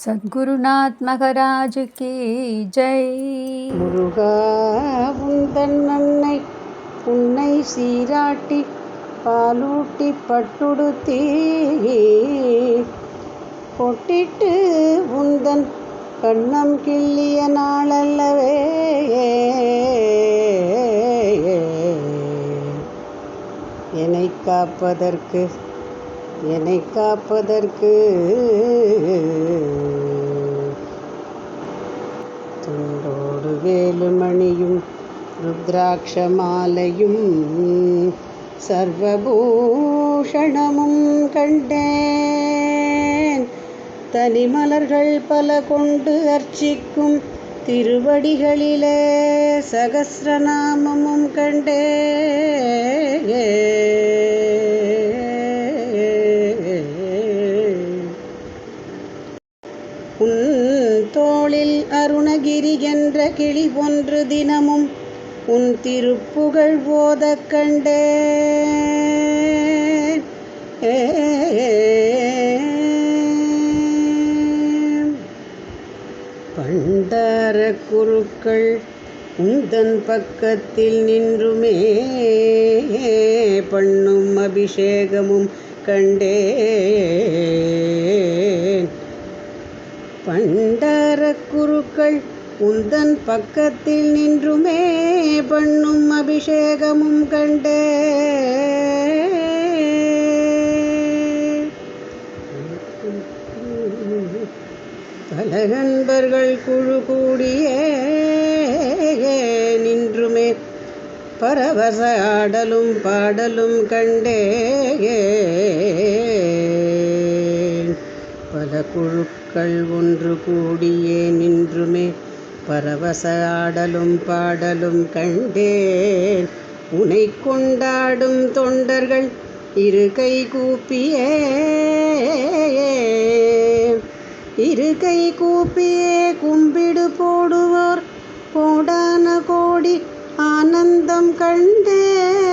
சத்குருநாத் மகராஜ் கி ஜெய். முருகா உந்தன் அன்னை உன்னை சீராட்டி பாலூட்டி பட்டுடுத்தே பொட்டிட்டு உந்தன் கண்ணம் கிள்ளிய நாளல்லவே. என்னை காப்பதற்கு என்னை காப்பதற்கு துண்டோடு வேலுமணியும் ருத்ராட்ச மாலையும் சர்வபூஷணமும் கண்டேன். தனிமலர்கள் பல கொண்டு அர்ச்சிக்கும் திருவடிகளிலே சகசிரநாமமும் கண்டேன். அருணகிரி என்ற கிளி ஒன்று தினமும் உன் திருப்புகழ் போதக் கண்டே பண்டார குருக்கள் உந்தன் பக்கத்தில் நின்றுமே பண்ணும் அபிஷேகமும் கண்டே பண்டார குருக்கள் உந்தன் பக்கத்தில் நின்றுமே பண்ணும் அபிஷேகமும் கண்டே. பல நண்பர்கள் குழு கூடியே நின்றுமே. பரவச ஆடலும் பாடலும் கண்டே. பல குழுக்கள் ஒன்று கூடியே நின்றுமே. பரவச ஆடலும் பாடலும் கண்டேன். உனை கொண்டாடும் தொண்டர்கள் இரு கை கூப்பியே இரு கை கூப்பியே கும்பிடு போடுவோர். கோடான கோடி ஆனந்தம் கண்டேன்.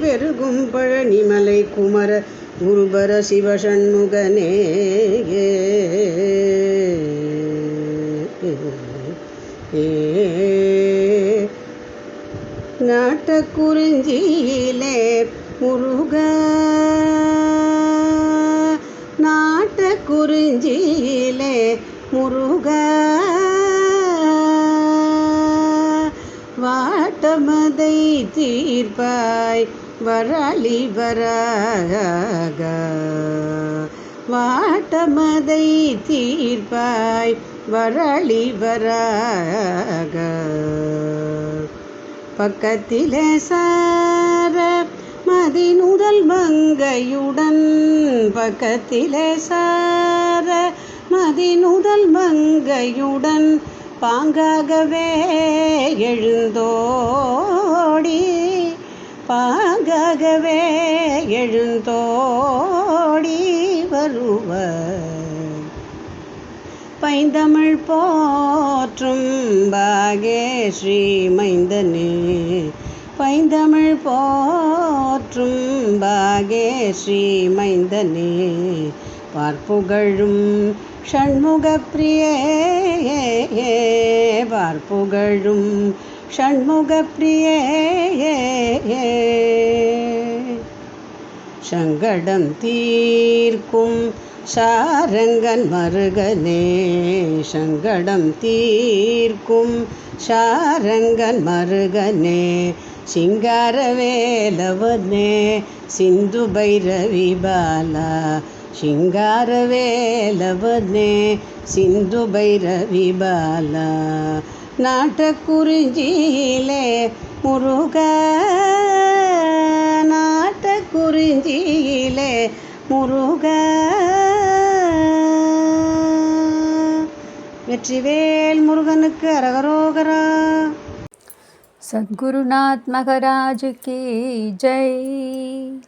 பெருகும் பழனிமலை குமர குருபர சிவசண்முகனே. நாட்டக்குறிஞ்சியிலே முருக. நாட்டக்குறிஞ்சியிலே முருக. வாட்டமதை தீர்ப்பாய் வரலி வராக. வாட்டமதை தீர்ப்பாய் வரளி வராக. பக்கத்திலே சார மதினுடல் மங்கையுடன். பக்கத்திலே சார மதினுடல் மங்கையுடன். பாங்காகவே எழுந்தோடி. பாங்காகவே எழுந்தோடி வருவர். பைந்தமிழ் போற்றும் பாகேஸ்ரீ மைந்தனே. பைந்தமிழ் போற்றும் பாகேஸ்ரீ மைந்தனே. பார்ப்புகழும் ஷண்முகப்பிரியே பார்ப்புகழும் ஷண்முகப்பிரியே சங்கடம் தீர்க்கும் சாரங்கன் மருகனே. சங்கடம் தீர்க்கும் சாரங்கன் மருகனே. சிங்காரவேலவனே சிந்து பைரவி பாலா. சிங்காரவேலவனே சிந்து பைரவி பாலா. நாட்டக்குறிஞ்சியிலே முருக நாட்டக்குறிஞ்சியிலே முருக. வெற்றிவேல் முருகனுக்கு அரகரோகரா. சத்குருநாத் மகராஜுக்கு ஜெய்.